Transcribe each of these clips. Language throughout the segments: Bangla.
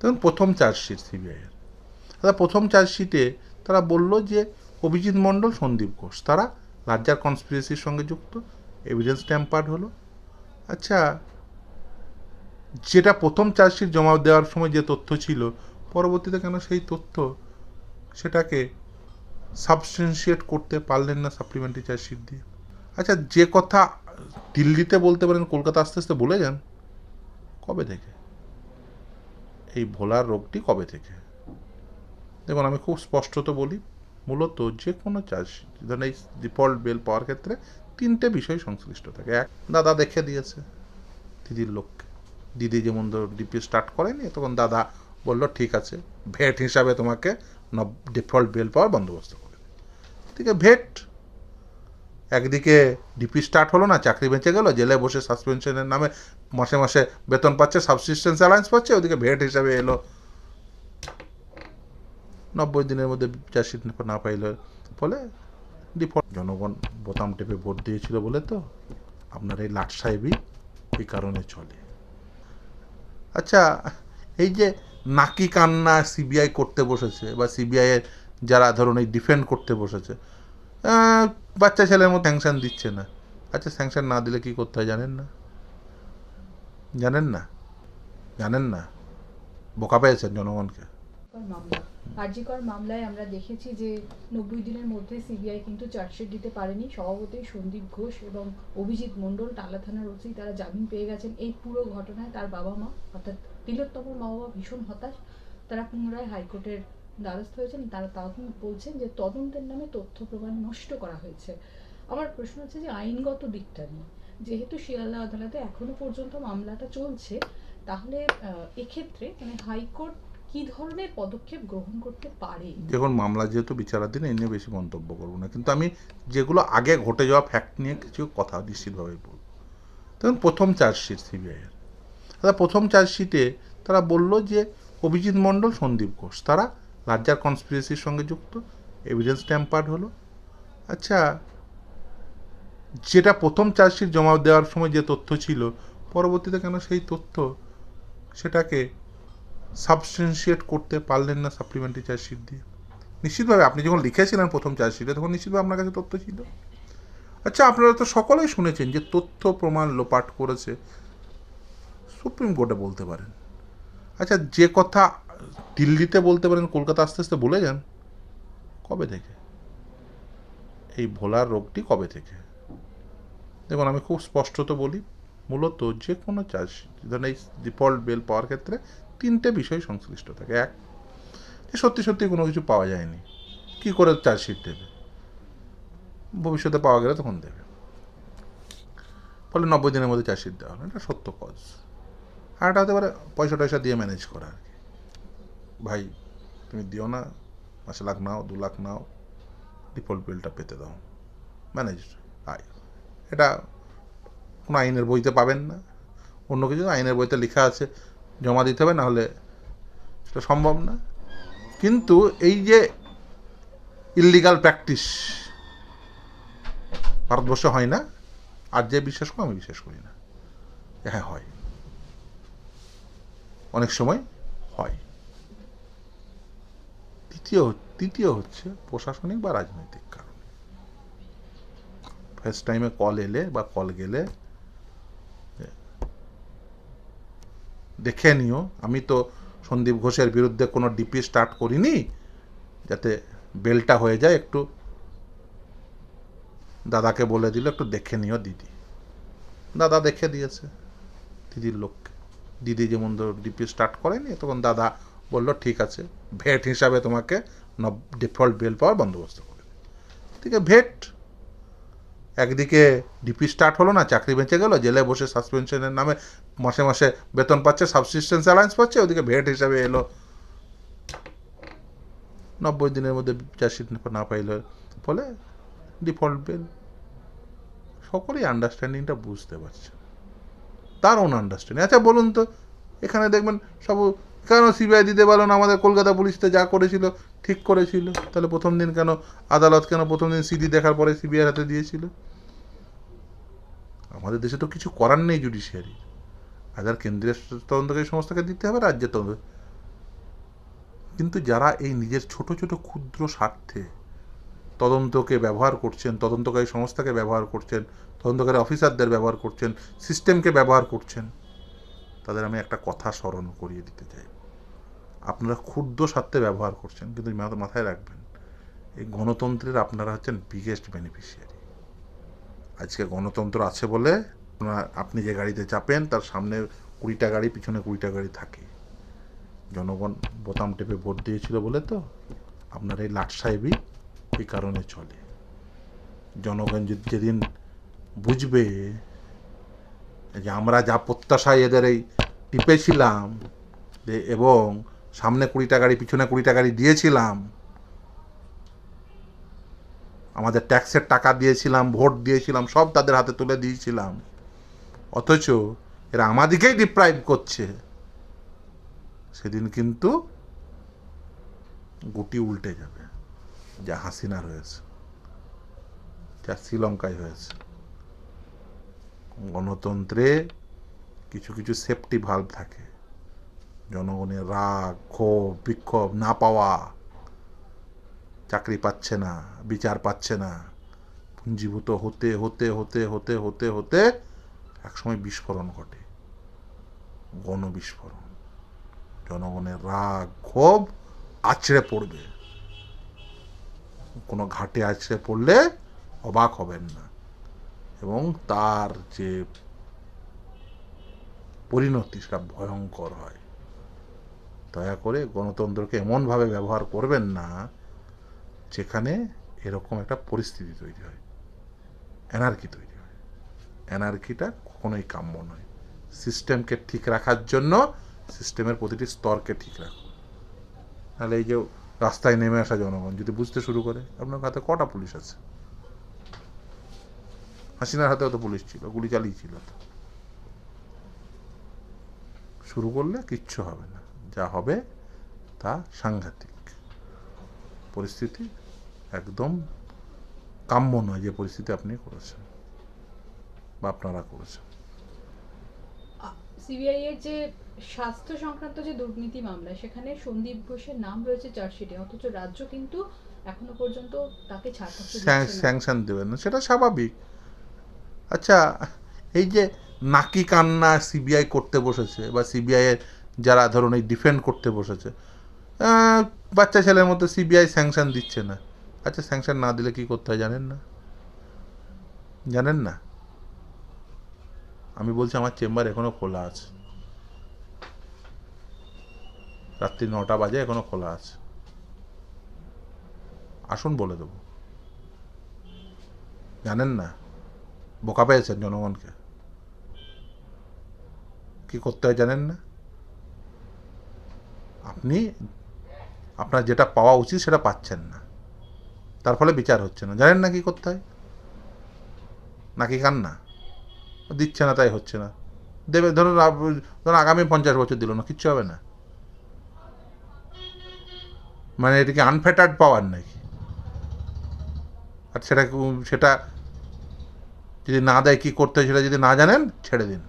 তখন প্রথম চার্জশিট সিবিআইয়ের তারা প্রথম চার্জশিটে তারা বলল যে অভিজিৎ মণ্ডল, সন্দীপ ঘোষ, তারা লার্জার কনস্পিরেসির সঙ্গে যুক্ত, এভিডেন্স ট্যাম্পার্ড হলো। আচ্ছা যেটা প্রথম চার্জশিট জমা দেওয়ার সময় যে তথ্য ছিল, পরবর্তীতে কেন সেই তথ্য সেটাকে সাবস্টেন্সিয়েট করতে পারলেন না সাপ্লিমেন্টারি চার্জশিট দিয়ে? আচ্ছা যে কথা দিল্লিতে বলতে পারেন, কলকাতা আস্তে আস্তে বলে যান। কবে থেকে? এই ভোলার রোগটি কবে থেকে? দেখুন, আমি খুব স্পষ্টত বলি, মূলত যে কোনো চার্জ ধরেন এই ডিফল্ট বেল পাওয়ার ক্ষেত্রে তিনটে বিষয় সংশ্লিষ্ট থাকে। এক, দাদা দেখে দিয়েছে দিদির লোককে। দিদি যেমন ধর ডিপি স্টার্ট করেনি, তখন দাদা বলল, ঠিক আছে, ভেট হিসাবে তোমাকে ডিফল্ট বেল পাওয়ার বন্দোবস্ত করে ঠিক আছে, ভেট একদিকে ডিপি স্টার্ট হলো না, চাকরি বেঁচে গেল, জেলে বসে সাসপেনশনের নামে মাসে মাসে বেতন পাচ্ছে সাবসিস্টেন্স অ্যালায়েন্স পাচ্ছে, ওদিকে ভেট হিসাবে এলো। নব্বই দিনের মধ্যে চার্জশিট না পাইলে ফলে ডিফল্ট জনগণ বোতাম টেপে ভোট দিয়েছিল বলে তো আপনার এই লাট সাহেবই এই কারণে চলে। আচ্ছা এই যে নাকি কান্না সিবিআই করতে বসেছে বা সিবিআইয়ের যারা ধরুন এই ডিফেন্ড করতে বসেছে বাচ্চা ছেলের মতো স্যাংশন দিচ্ছে না। আচ্ছা স্যাংশন না দিলে কি করতে হয় জানেন না? জানেন না? জানেন না? বোকা পেয়েছেন জনগণকে। কার্যকর মামলায় আমরা দেখেছি যে নব্বই দিনের মধ্যে সিবিআই কিন্তু চার্জশিট দিতে পারেনি। সভাপতি সন্দীপ ঘোষ এবং অভিজিৎ মণ্ডল টালা থানার ওসি তারা জামিন পেয়ে গেছেন। এই পুরো ঘটনায় তার বাবা মা, অর্থাৎ তিলোত্তমর মা বাবা ভীষণ হতাশ। তারা পুনরায় হাইকোর্টের দ্বারস্থ হয়েছেন, তারা তখন বলছেন যে তদন্তের নামে তথ্য প্রমাণ নষ্ট করা হয়েছে। আমার প্রশ্ন হচ্ছে যে আইনগত দিকটা নিয়ে। যেহেতু শিয়ালদা আদালতে এখনও পর্যন্ত মামলাটা চলছে, তাহলে এক্ষেত্রে মানে হাইকোর্ট কি ধরনের পদক্ষেপ গ্রহণ করতে পারে? দেখুন, মামলা যেহেতু বিচারাধীন, এই নিয়ে বেশি মন্তব্য করব না। কিন্তু আমি যেগুলো আগে ঘটে যাওয়া ফ্যাক্ট নিয়ে কিছু কথা নিশ্চিতভাবে বলব। দেখুন, প্রথম চার্জশিট সিবিআইয়ের। তারা প্রথম চার্জশিটে তারা বলল যে অভিজিৎ মণ্ডল সন্দীপ ঘোষ, তারা লার্জার কনস্পিরেসির সঙ্গে যুক্ত এভিডেন্স ট্যাম্পার্ড হলো। আচ্ছা যেটা প্রথম চার্জশিট জমা দেওয়ার সময় যে তথ্য ছিল, পরবর্তীতে কেন সেই তথ্য সেটাকে সাবস্টেন্সিয়েট করতে পারলেন না সাপ্লিমেন্টারি চার্জশিট দিয়ে? নিশ্চিতভাবে আপনি যখন লিখেছিলেন প্রথম চার্জশিটে তখন নিশ্চিতভাবে আপনার কাছে তথ্য ছিল। আচ্ছা আপনারা তো সকলেই শুনেছেন যে তথ্য প্রমাণ লোপাট করেছে সুপ্রিম কোর্টে বলতে পারেন। আচ্ছা যে কথা দিল্লিতে বলতে পারেন, কলকাতা আস্তে আস্তে বলে যান। কবে থেকে? এই ভোলার রোগটি কবে থেকে? দেখুন, আমি খুব স্পষ্টত বলি, মূলত যে কোনো চার্জ ধরেন এই ডিফল্ট বেল পাওয়ার ক্ষেত্রে তিনটে বিষয় সংশ্লিষ্ট থাকে। এক, যে সত্যি সত্যি কোনো কিছু পাওয়া যায়নি। কি করে চার্জশিট দেবে? ভবিষ্যতে পাওয়া গেলে তখন দেবে। ফলে নব্বই দিনের মধ্যে চার্জশিট দেওয়া হলো। এটা সত্য কজ আর এটা হতে পারে পয়সা টয়সা দিয়ে ম্যানেজ করা আর কি। ভাই, তুমি দিও না পাঁচ লাখ নাও, দু লাখ নাও ডিফল্ট বিলটা পেতে দাও। ম্যানেজ আয়। এটা কোনো আইনের বইতে পাবেন না। অন্য কিছু আইনের বইতে লেখা আছে, জমা দিতে হবে, নাহলে সেটা সম্ভব না। কিন্তু এই যে ইললিগাল প্র্যাকটিস ভারতবর্ষে হয় না, আর যে বিশ্বাস করো, আমি বিশ্বাস করি না। হ্যাঁ হয়। অনেক সময় হয়। তৃতীয় তৃতীয় হচ্ছে প্রশাসনিক বা রাজনৈতিক কারণ। ফার্স্ট টাইমে কল এলে বা কল গেলে দেখে নিও। আমি তো সন্দীপ ঘোষের বিরুদ্ধে কোনো ডিপি স্টার্ট করিনি, যাতে বেলটা হয়ে যায়, একটু দাদাকে বলে দিল, একটু দেখে নিও দিদি। দাদা দেখে দিয়েছে, দিদির লোককে। দিদি যেমন ধর ডিপি স্টার্ট করেনি, তখন দাদা বলল, ঠিক আছে। ভেট হিসাবে তোমাকে ডিফল্ট বিল পাওয়ার বন্দোবস্ত করে ঠিক এদিকে ভেট, একদিকে ডিপি স্টার্ট হলো না, চাকরি বেঁচে গেল, জেলে বসে সাসপেনশনের নামে মাসে মাসে বেতন পাচ্ছে, সাবসিস্টেন্স অ্যালায়েন্স পাচ্ছে, ওদিকে ভেট হিসাবে এলো। নব্বই দিনের মধ্যে চার্জশিট না পাইলে ফলে ডিফল্ট বিল। সকলেই আন্ডারস্ট্যান্ডিংটা বুঝতে পারছে। ওন আন্ডারস্ট্যান্ডিং আচ্ছা বলুন তো, এখানে দেখবেন সব কেন সিবিআই দিতে পারল না? আমাদের কলকাতা পুলিশ তো যা করেছিল, ঠিক করেছিল। তাহলে প্রথম দিন কেন, আদালত কেন প্রথম দিন সিডি দেখার পরে সিবিআই হাতে দিয়েছিল? আমাদের দেশে তো কিছু করার নেই জুডিশিয়ারি আদার কেন্দ্রীয় তদন্তকারী সংস্থাকে দিতে হবে রাজ্যের তদন্ত কিন্তু যারা এই নিজের ছোট ছোট, ক্ষুদ্র স্বার্থে তদন্তকে ব্যবহার করছেন, তদন্তকারী সংস্থাকে ব্যবহার করছেন, তদন্তকারী অফিসারদের ব্যবহার করছেন সিস্টেমকে ব্যবহার করছেন, তাদের আমি একটা কথা স্মরণ করিয়ে দিতে চাই। আপনারা ক্ষুদ্র স্বার্থে ব্যবহার করছেন, কিন্তু মাথায় রাখবেন, এই গণতন্ত্রের আপনারা হচ্ছেন বিগেস্ট বেনিফিশিয়ারি আজকে গণতন্ত্র আছে বলে আপনার- আপনি যে গাড়িতে চাপেন, তার সামনে কুড়িটা গাড়ি, পিছনে কুড়িটা গাড়ি থাকে। জনগণ বোতাম টেপে ভোট দিয়েছিল বলে তো আপনার এই লাট সাহেবই এই কারণে চলে। জনগণ যদি যেদিন বুঝবে যে আমরা যা প্রত্যাশায় এদের এই টিপেছিলাম এবং সামনে কুড়িটা গাড়ি, পিছনে কুড়িটা গাড়ি দিয়েছিলাম। আমাদের ট্যাক্সের টাকা দিয়েছিলাম, ভোট দিয়েছিলাম, সব তাদের হাতে তুলে দিয়েছিলাম। অথচ এরা আমাদিকেই ডিপ্রাইভ করছে। সেদিন কিন্তু গুটি উল্টে যাবে, যা হাসিনার হয়েছে যা শ্রীলঙ্কায় হয়েছে। গণতন্ত্রে কিছু কিছু সেফটি ভাল্ব থাকে। জনগণের রাগ, ক্ষোভ, বিক্ষোভ না পাওয়া, চাকরি পাচ্ছে না, বিচার পাচ্ছে না, পুঞ্জীভূত হতে হতে হতে হতে হতে হতে একসময় বিস্ফোরণ ঘটে। গণবিস্ফোরণ। জনগণের রাগ, ক্ষোভ আছড়ে পড়বে। কোনো ঘাটে আছড়ে পড়লে অবাক হবেন না। এবং তার যে পরিণতি, সেটা ভয়ঙ্কর হয়। দয়া করে গণতন্ত্রকে এমনভাবে ব্যবহার করবেন না যেখানে এরকম একটা পরিস্থিতি তৈরি হয় এনার্কি তৈরি হয়। এনার্কিটা কখনোই কাম্য নয়। সিস্টেমকে ঠিক রাখার জন্য সিস্টেমের প্রতিটি স্তরকে ঠিক রাখুন। তাহলে এই যে রাস্তায় নেমে আসা জনগণ যদি বুঝতে শুরু করে, আপনার হাতে কটা পুলিশ আছে? হাসিনার হাতেও তো পুলিশ ছিল, গুলি চালিয়েছিল তো। শুরু করলে কিচ্ছু হবে না। যা হবে তা সাংঘাতিক। পরিস্থিতি একদম কাম্য নয় যে পরিস্থিতি আপনি করেছেন বা আপনারা করেছেন। সিবিআই এর যে স্বাস্থ্য সংক্রান্ত যে দুর্নীতি মামলা সেখানে সন্দীপ ঘোষের নাম রয়েছে চার্জশিটে অথচ রাজ্য কিন্তু এখনও পর্যন্ত তাকে ছাড়পত্র স্যাংশন দেবেন না সেটা স্বাভাবিক। আচ্ছা এই যে নাকি কান্না সিবিআই করতে বসেছে বা সিবিআই এর যারা ধরুন এই ডিফেন্ড করতে বসেছে বাচ্চা ছেলের মতো সিবিআই স্যাংশন দিচ্ছে না। আচ্ছা স্যাংশন না দিলে কি করতে হয় জানেন না? জানেন না? আমি বলছি আমার চেম্বার এখনও খোলা আছে। রাত্রি নটা বাজে, এখনও খোলা আছে। আসুন বলে দেবো। জানেন না? বোকা পেয়েছেন জনগণকে। কি করতে হয় জানেন না? আপনি আপনার যেটা পাওয়া উচিত সেটা পাচ্ছেন না। তার ফলে বিচার হচ্ছে না। জানেন না কি করতে হয়? নাকি কান্না? দিচ্ছে না, তাই হচ্ছে না। দেবে, ধরুন ধরুন আগামী পঞ্চাশ বছর দিল না, কিচ্ছু হবে না। মানে এটা কি আনফেটার্ড পাওয়ার নাকি? আর সেটা সেটা যদি না দেয় কি করতে হয় সেটা যদি না জানেন, ছেড়ে দিন।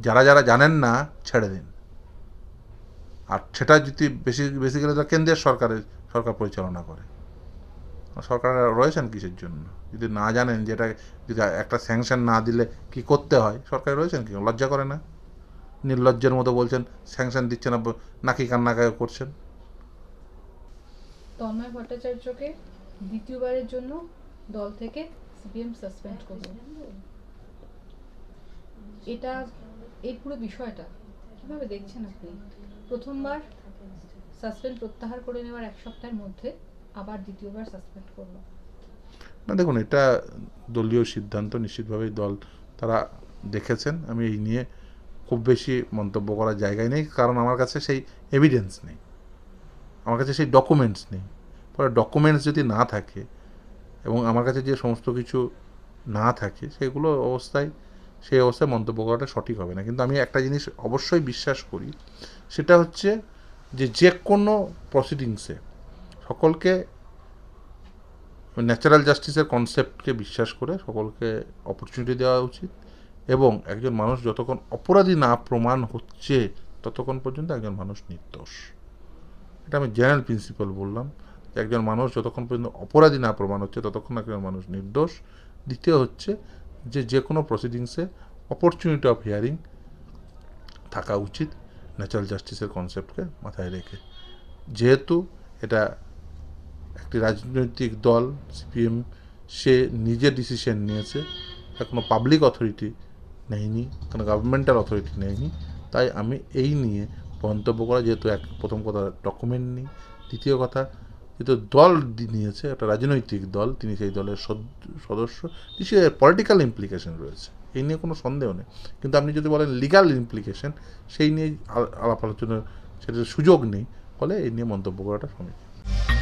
যারা যারা জানেন না, ছেড়ে দিন। আর সেটা যদি বেশি বেসিক্যালি তো কেন্দ্রের সরকারের সরকার পরিচালনা করে। সরকার রয়েছেন কিসের জন্য? যদি না জানেন যেটা যদি একটা স্যাংশন না দিলে কি করতে হয়? সরকার রয়েছেন কি? লজ্জা করে না? নির্লজ্জের মতো বলছেন স্যাংশন দিচ্ছে না, নাকি কান্না করছেন? তন্ময় ভট্টাচার্যকে দ্বিতীয়বারের জন্য দল থেকে সিপিএম সাসপেন্ড এটা, এই পুরো বিষয়টা। কীভাবে দেখছেন আপনি। প্রথমবার সাসপেন্ড প্রত্যাহার করে নেওয়ার এক সপ্তাহের মধ্যে আবার দ্বিতীয়বার সাসপেন্ড করল। না, দেখুন, এটা দলীয় সিদ্ধান্ত, নিশ্চিতভাবেই দল তারা দেখেছেন। আমি এই নিয়ে খুব বেশি মন্তব্য করার জায়গায় নেই, কারণ আমার কাছে সেই এভিডেন্স নেই। আমার কাছে সেই ডকুমেন্টস নেই। ফলে ডকুমেন্টস যদি না থাকে এবং আমার কাছে যে সমস্ত কিছু না থাকে, সেগুলো অবস্থায় সেই অবস্থায় মন্তব্য করাটা সঠিক হবে না। কিন্তু আমি একটা জিনিস অবশ্যই বিশ্বাস করি, সেটা হচ্ছে যে যে কোনো প্রসিডিংসে সকলকে ন্যাচারাল জাস্টিসের কনসেপ্টকে বিশ্বাস করে সকলকে অপরচুনিটি দেওয়া উচিত এবং একজন মানুষ যতক্ষণ অপরাধী না প্রমাণ হচ্ছে ততক্ষণ পর্যন্ত একজন মানুষ নির্দোষ। এটা আমি জেনারেল প্রিন্সিপাল বললাম, যে একজন মানুষ যতক্ষণ পর্যন্ত অপরাধী না প্রমাণ হচ্ছে ততক্ষণ একজন মানুষ নির্দোষ। দ্বিতীয় হচ্ছে যে যে কোনো প্রসিডিংসে অপরচুনিটি অফ হিয়ারিং থাকা উচিত ন্যাচারাল জাস্টিসের কনসেপ্টকে মাথায় রেখে। যেহেতু এটা একটি রাজনৈতিক দল সিপিএম সে নিজে ডিসিশন নিয়েছে কোনো পাবলিক অথরিটি নেয়নি, কোনো গভর্নমেন্টাল অথরিটি নেয়নি, তাই আমি এই নিয়ে মন্তব্য করা যেহেতু এক, প্রথম কথা ডকুমেন্ট নেই, দ্বিতীয় কথা যেহেতু দল নিয়েছে, একটা রাজনৈতিক দল, তিনি সেই দলের সদ- সদস্য নিশ্চয়ই পলিটিক্যাল ইমপ্লিকেশন রয়েছে। এই নিয়ে কোনো সন্দেহ নেই। কিন্তু আপনি যদি বলেন লিগাল ইমপ্লিকেশন সেই নিয়ে আলাপ আলোচনার সেটা সুযোগ নেই, ফলে এই নিয়ে মন্তব্য করাটা সমীচীন।